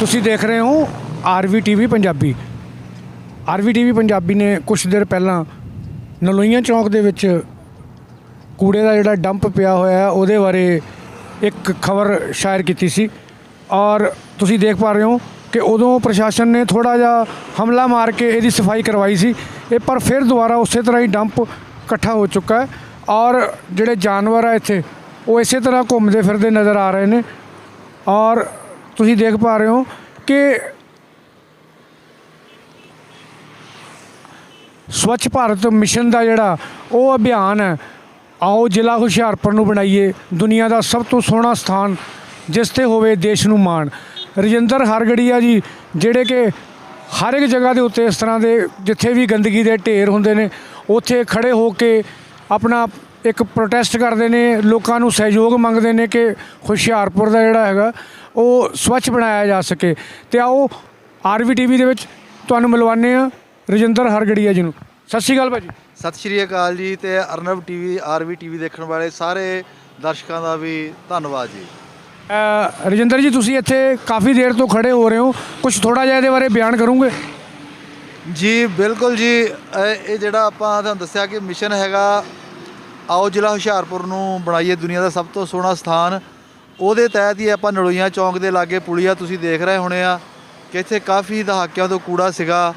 ਤੁਸੀਂ ਦੇਖ ਰਹੇ ਹੋ RV TV Punjabi. RV TV Punjabi ਨੇ ਕੁਝ ਦਿਨ ਪਹਿਲਾਂ ਨਲੋਈਆਂ ਚੌਂਕ ਦੇ ਵਿੱਚ ਕੂੜੇ ਦਾ ਜਿਹੜਾ ਡੰਪ ਪਿਆ ਹੋਇਆ ਹੈ, ਉਹਦੇ ਬਾਰੇ ਇੱਕ ਖਬਰ ਸ਼ਾਇਰ ਕੀਤੀ ਸੀ। ਔਰ ਤੁਸੀਂ ਦੇਖ ਪਾ ਰਹੇ ਹੋ ਕਿ ਉਦੋਂ ਪ੍ਰਸ਼ਾਸਨ ਨੇ ਥੋੜਾ ਜਿਹਾ ਹਮਲਾ ਮਾਰ ਕੇ ਇਹਦੀ ਸਫ਼ਾਈ ਕਰਵਾਈ ਸੀ। ਇਹ ਪਰ ਫਿਰ ਦੁਬਾਰਾ ਉਸੇ ਤਰ੍ਹਾਂ ਹੀ ਡੰਪ ਇਕੱਠਾ ਹੋ ਚੁੱਕਾ ਹੈ। ਔਰ ਜਿਹੜੇ ਜਾਨਵਰ ਆ ਇੱਥੇ, ਉਹ ਇਸੇ ਤਰ੍ਹਾਂ ਘੁੰਮਦੇ ਫਿਰਦੇ ਨਜ਼ਰ ਆ ਰਹੇ ਨੇ। ਔਰ ਤੁਸੀਂ ਦੇਖ ਪਾ ਰਹੇ ਹੋ ਕਿ ਸਵੱਛ ਭਾਰਤ ਮਿਸ਼ਨ ਦਾ ਜਿਹੜਾ ਉਹ ਅਭਿਆਨ ਹੈ, ਆਓ ਜ਼ਿਲ੍ਹਾ ਹੁਸ਼ਿਆਰਪੁਰ ਨੂੰ ਬਣਾਈਏ, ਦੁਨੀਆ ਦਾ ਸਭ ਤੋਂ ਸੋਹਣਾ ਸਥਾਨ ਜਿਸ ਤੇ ਹੋਵੇ ਦੇਸ਼ ਨੂੰ ਮਾਣ। ਰਜਿੰਦਰ ਹਰਗੜੀਆ ਜੀ, ਜਿਹੜੇ ਕਿ ਹਰ ਇੱਕ ਜਗ੍ਹਾ ਦੇ ਉੱਤੇ ਇਸ ਤਰ੍ਹਾਂ ਦੇ ਜਿੱਥੇ ਵੀ ਗੰਦਗੀ ਦੇ ਢੇਰ ਹੁੰਦੇ ਨੇ, ਉੱਥੇ ਖੜੇ ਹੋ ਕੇ ਆਪਣਾ ਇੱਕ ਪ੍ਰੋਟੈਸਟ ਕਰਦੇ ਨੇ, ਲੋਕਾਂ ਨੂੰ ਸਹਿਯੋਗ ਮੰਗਦੇ ਨੇ ਕਿ ਹੁਸ਼ਿਆਰਪੁਰ ਦਾ ਜਿਹੜਾ ਹੈਗਾ ਉਹ ਸਵੱਛ ਬਣਾਇਆ ਜਾ ਸਕੇ। ਤੇ ਆਓ ਆਰਵੀ ਟੀਵੀ ਦੇ ਵਿੱਚ ਤੁਹਾਨੂੰ ਮਿਲਵਾਉਂਦੇ ਆ ਰਜਿੰਦਰ ਹਰਗੜੀਆ ਜੀ ਨੂੰ। ਸਤਿ ਸ਼੍ਰੀ ਅਕਾਲ ਭਾਜੀ। ਸਤਿ ਸ਼੍ਰੀ ਅਕਾਲ ਜੀ ਤੇ ਅਰਨਬ ਟੀਵੀ ਆਰਵੀ ਟੀਵੀ ਦੇਖਣ ਵਾਲੇ ਸਾਰੇ ਦਰਸ਼ਕਾਂ ਦਾ ਵੀ ਧੰਨਵਾਦ ਜੀ। ਅ, ਰਜਿੰਦਰ ਜੀ ਤੁਸੀਂ ਇੱਥੇ ਕਾਫੀ ਦੇਰ ਤੋਂ ਖੜੇ ਹੋ ਰਹੇ ਹੋ। ਕੁਝ ਥੋੜਾ ਜਿਹਾ ਇਹਦੇ ਬਾਰੇ ਬਿਆਨ ਕਰੋਗੇ? ਜੀ ਬਿਲਕੁਲ ਜੀ। ਇਹ ਜਿਹੜਾ ਆਪਾਂ ਤੁਹਾਨੂੰ ਦੱਸਿਆ ਕਿ ਮਿਸ਼ਨ ਹੈਗਾ ਆਓ ਜ਼ਿਲ੍ਹਾ ਹੁਸ਼ਿਆਰਪੁਰ ਨੂੰ ਬਣਾਈਏ ਦੁਨੀਆ ਦਾ ਸਭ ਤੋਂ ਸੋਹਣਾ ਸਥਾਨ। ਉਹਦੇ ਤਹਿਤ ਹੀ ਆਪਾਂ ਨਲੋਈਆਂ ਚੌਂਕ ਦੇ ਲਾਗੇ ਪੁਲੀਆ ਤੁਸੀਂ ਦੇਖ ਰਹੇ ਹੋਣੇ ਆ ਕਿ ਇੱਥੇ ਕਾਫੀ ਦਹਾਕਿਆਂ ਤੋਂ ਕੂੜਾ ਸੀਗਾ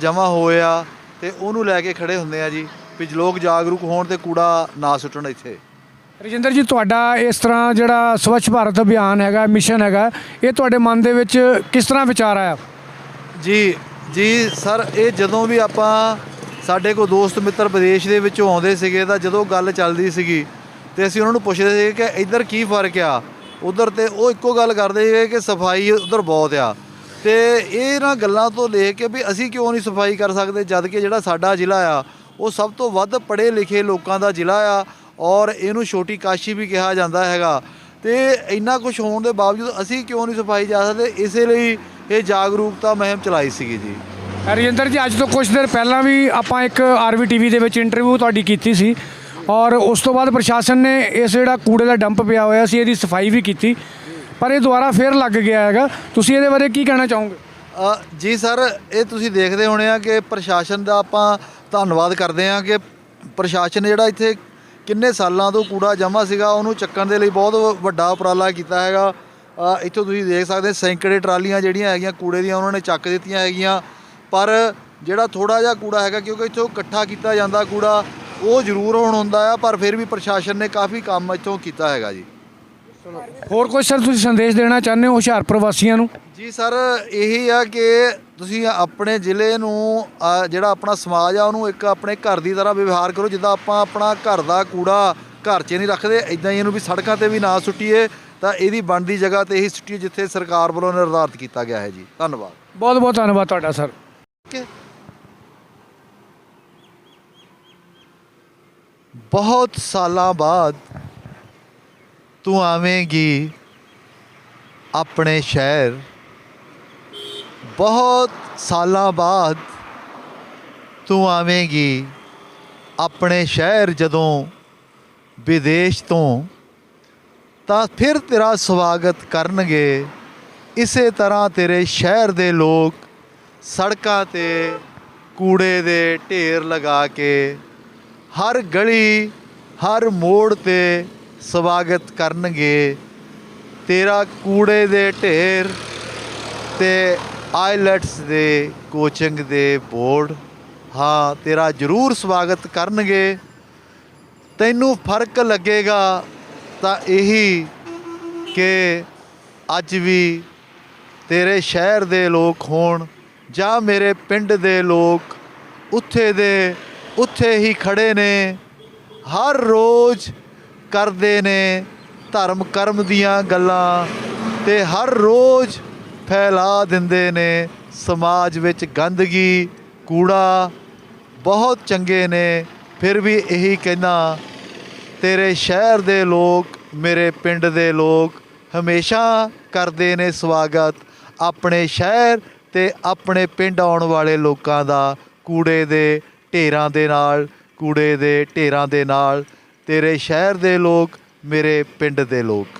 ਜਮ੍ਹਾਂ ਹੋਇਆ ਤੇ ਉਹਨੂੰ ਲੈ ਕੇ ਖੜੇ ਹੁੰਦੇ ਆ ਜੀ ਵੀ ਲੋਕ ਜਾਗਰੂਕ ਹੋਣ ਤੇ ਕੂੜਾ ਨਾ ਸੁੱਟਣ ਇੱਥੇ। ਰਜਿੰਦਰ ਜੀ ਤੁਹਾਡਾ ਇਸ ਤਰ੍ਹਾਂ ਜਿਹੜਾ ਸਵੱਛ ਭਾਰਤ ਅਭਿਆਨ ਹੈਗਾ ਮਿਸ਼ਨ ਹੈਗਾ ਇਹ ਤੁਹਾਡੇ ਮਨ ਦੇ ਵਿੱਚ ਕਿਸ ਤਰ੍ਹਾਂ ਵਿਚਾਰ ਆਇਆ? ਜੀ ਜੀ ਸਰ ਇਹ ਜਦੋਂ ਵੀ ਆਪਾਂ ਸਾਡੇ ਕੋਲ ਦੋਸਤ ਮਿੱਤਰ ਵਿਦੇਸ਼ ਦੇ ਵਿੱਚੋਂ ਆਉਂਦੇ ਸੀਗੇ ਤਾਂ ਜਦੋਂ ਗੱਲ ਚੱਲਦੀ ਸੀਗੀ ਤੇ ਅਸੀਂ ਉਹਨਾਂ ਨੂੰ ਪੁੱਛਦੇ ਸੀ ਕਿ ਇੱਧਰ ਕੀ ਫ਼ਰਕ ਆ? ਉਧਰ ਤੇ ਉਹ ਇੱਕੋ ਗੱਲ ਕਰਦੇ ਸੀਗੇ ਕਿ ਸਫ਼ਾਈ ਉਧਰ ਬਹੁਤ ਆ। ਤੇ ਇਹਨਾਂ ਗੱਲਾਂ ਤੋਂ ਲੈ ਕੇ ਵੀ ਅਸੀਂ ਕਿਉਂ ਨਹੀਂ ਸਫ਼ਾਈ ਕਰ ਸਕਦੇ, ਜਦ ਕਿ ਜਿਹੜਾ ਸਾਡਾ ਜ਼ਿਲ੍ਹਾ ਆ, ਉਹ ਸਭ ਤੋਂ ਵੱਧ ਪੜ੍ਹੇ ਲਿਖੇ ਲੋਕਾਂ ਦਾ ਜ਼ਿਲ੍ਹਾ ਆ ਔਰ ਇਹਨੂੰ ਛੋਟੀ ਕਾਸ਼ੀ ਵੀ ਕਿਹਾ ਜਾਂਦਾ ਹੈਗਾ। ਤੇ ਇੰਨਾ ਕੁਝ ਹੋਣ ਦੇ ਬਾਵਜੂਦ ਅਸੀਂ ਕਿਉਂ ਨਹੀਂ ਸਫ਼ਾਈ ਜਾ ਸਕਦੇ? ਇਸੇ ਲਈ ਇਹ ਜਾਗਰੂਕਤਾ ਮੁਹਿੰਮ ਚਲਾਈ ਸੀਗੀ ਜੀ। ਰਜਿੰਦਰ ਜੀ, ਅੱਜ ਤੋਂ ਕੁਝ ਦਿਨ ਪਹਿਲਾਂ ਵੀ ਆਪਾਂ ਇੱਕ ਆਰਵੀ ਟੀਵੀ ਦੇ ਵਿੱਚ ਇੰਟਰਵਿਊ ਤੁਹਾਡੀ ਕੀਤੀ ਸੀ। ਔਰ ਉਸ ਤੋਂ ਬਾਅਦ ਪ੍ਰਸ਼ਾਸਨ ਨੇ ਇਸ ਜਿਹੜਾ ਕੂੜੇ ਦਾ ਡੰਪ ਪਿਆ ਹੋਇਆ ਸੀ, ਇਹਦੀ ਸਫ਼ਾਈ ਵੀ ਕੀਤੀ। ਪਰ ਇਹ ਦੁਬਾਰਾ ਫੇਰ ਲੱਗ ਗਿਆ ਹੈਗਾ। ਤੁਸੀਂ ਇਹਦੇ ਬਾਰੇ ਕੀ ਕਹਿਣਾ ਚਾਹੋਗੇ? ਜੀ ਸਰ, ਇਹ ਤੁਸੀਂ ਦੇਖਦੇ ਹੋਣੇ ਆ ਕਿ ਪ੍ਰਸ਼ਾਸਨ ਦਾ ਆਪਾਂ ਧੰਨਵਾਦ ਕਰਦੇ ਆ ਕਿ ਪ੍ਰਸ਼ਾਸਨ ਜਿਹੜਾ ਇੱਥੇ ਕਿੰਨੇ ਸਾਲਾਂ ਤੋਂ ਕੂੜਾ ਜਮ੍ਹਾਂ ਸੀਗਾ, ਉਹਨੂੰ ਚੱਕਣ ਦੇ ਲਈ ਬਹੁਤ ਵੱਡਾ ਉਪਰਾਲਾ ਕੀਤਾ ਹੈਗਾ। ਇੱਥੋਂ ਤੁਸੀਂ ਦੇਖ ਸਕਦੇ, ਸੈਂਕੜੇ ਟਰਾਲੀਆਂ ਜਿਹੜੀਆਂ ਹੈਗੀਆਂ, ਕੂੜੇ ਦੀਆਂ ਉਹਨਾਂ ਨੇ ਚੱਕ ਦਿੱਤੀਆਂ ਹੈਗੀਆਂ। ਪਰ ਜਿਹੜਾ ਥੋੜਾ ਜਿਹਾ ਕੂੜਾ ਹੈਗਾ, ਕਿਉਂਕਿ ਇੱਥੋਂ ਇਕੱਠਾ ਕੀਤਾ ਜਾਂਦਾ ਕੂੜਾ ਉਹ ਜ਼ਰੂਰ ਹੁਣ ਹੁੰਦਾ ਆ ਪਰ ਫਿਰ ਵੀ ਪ੍ਰਸ਼ਾਸਨ ਨੇ ਕਾਫੀ ਕੰਮ ਇੱਥੋਂ ਕੀਤਾ ਹੈਗਾ ਜੀ। ਹੋਰ ਕੁਝ ਸਰ ਤੁਸੀਂ ਸੰਦੇਸ਼ ਦੇਣਾ ਚਾਹੁੰਦੇ ਹੋ ਹੁਸ਼ਿਆਰਪੁਰ ਵਾਸੀਆਂ ਨੂੰ? ਜੀ ਸਰ ਇਹੀ ਆ ਕਿ ਤੁਸੀਂ ਆਪਣੇ ਜ਼ਿਲ੍ਹੇ ਨੂੰ ਜਿਹੜਾ ਆਪਣਾ ਸਮਾਜ ਆ ਉਹਨੂੰ ਇੱਕ ਆਪਣੇ ਘਰ ਦੀ ਤਰ੍ਹਾਂ ਵਿਵਹਾਰ ਕਰੋ ਜਿੱਦਾਂ ਆਪਾਂ ਆਪਣਾ ਘਰ ਦਾ ਕੂੜਾ ਘਰ 'ਚ ਨਹੀਂ ਰੱਖਦੇ ਇਦਾਂ ਹੀ ਇਹਨੂੰ ਵੀ ਸੜਕਾਂ ਤੇ ਵੀ ਨਾ ਸੁੱਟੀਏ ਤਾਂ ਇਹਦੀ ਬਣਦੀ ਜਗ੍ਹਾ ਤੇ ਹੀ ਸੁੱਟੀਏ ਜਿੱਥੇ ਸਰਕਾਰ ਵੱਲੋਂ ਨਿਰਧਾਰਿਤ ਕੀਤਾ ਗਿਆ ਹੈ ਜੀ। ਧੰਨਵਾਦ। ਬਹੁਤ ਬਹੁਤ ਧੰਨਵਾਦ ਤੁਹਾਡਾ ਸਰ। ਕਿ ਬਹੁਤ ਸਾਲਾਂ ਬਾਅਦ ਤੂੰ ਆਵੇਂਗੀ ਆਪਣੇ ਸ਼ਹਿਰ। ਬਹੁਤ ਸਾਲਾਂ ਬਾਅਦ ਤੂੰ ਆਵੇਂਗੀ ਆਪਣੇ ਸ਼ਹਿਰ ਜਦੋਂ ਵਿਦੇਸ਼ ਤੋਂ। ਤਾਂ ਫਿਰ ਤੇਰਾ ਸਵਾਗਤ ਕਰਨਗੇ। ਇਸੇ ਤਰ੍ਹਾਂ ਤੇਰੇ ਸ਼ਹਿਰ ਦੇ ਲੋਕ ਸੜਕਾਂ ਤੇ ਕੂੜੇ ਦੇ ਢੇਰ ਲਗਾ ਕੇ ਹਰ ਗਲੀ, ਹਰ ਮੋੜ ਤੇ ਸਵਾਗਤ ਕਰਨਗੇ। ਤੇਰਾ ਕੂੜੇ ਦੇ ਢੇਰ ਤੇ ਆਈਲੈਟਸ ਦੇ ਕੋਚਿੰਗ ਦੇ ਬੋਰਡ। ਹਾਂ, ਤੇਰਾ ਜ਼ਰੂਰ ਸਵਾਗਤ ਕਰਨਗੇ। ਤੈਨੂੰ ਫ਼ਰਕ ਲੱਗੇਗਾ ਤਾਂ ਇਹੀ ਕਿ ਅੱਜ ਵੀ ਤੇਰੇ ਸ਼ਹਿਰ ਦੇ ਲੋਕ ਹੋਣ ਜਾਂ ਮੇਰੇ ਪਿੰਡ ਦੇ ਲੋਕ, ਉੱਥੇ ਦੇ ਉੱਥੇ ਹੀ ਖੜੇ ਨੇ। ਹਰ ਰੋਜ਼ ਕਰਦੇ ਨੇ ਧਰਮ ਕਰਮ ਦੀਆਂ ਗੱਲਾਂ ਤੇ ਹਰ ਰੋਜ਼ ਫੈਲਾ ਦਿੰਦੇ ਨੇ। ਸਮਾਜ ਵਿੱਚ ਗੰਦਗੀ, ਕੂੜਾ ਬਹੁਤ ਚੰਗੇ ਨੇ। ਫਿਰ ਵੀ ਇਹੀ ਕਹਿਣਾ ਤੇਰੇ ਸ਼ਹਿਰ ਦੇ ਲੋਕ, ਮੇਰੇ ਪਿੰਡ ਦੇ ਲੋਕ ਹਮੇਸ਼ਾ ਕਰਦੇ ਨੇ ਸਵਾਗਤ। ਆਪਣੇ ਸ਼ਹਿਰ ਤੇ ਆਪਣੇ ਪਿੰਡ ਆਉਣ ਵਾਲੇ ਲੋਕਾਂ ਦਾ ਕੂੜੇ ਦੇ ਢੇਰਾਂ ਦੇ ਨਾਲ, ਕੂੜੇ ਦੇ ਢੇਰਾਂ ਦੇ ਨਾਲ, ਤੇਰੇ ਸ਼ਹਿਰ ਦੇ ਲੋਕ, ਮੇਰੇ ਪਿੰਡ ਦੇ ਲੋਕ।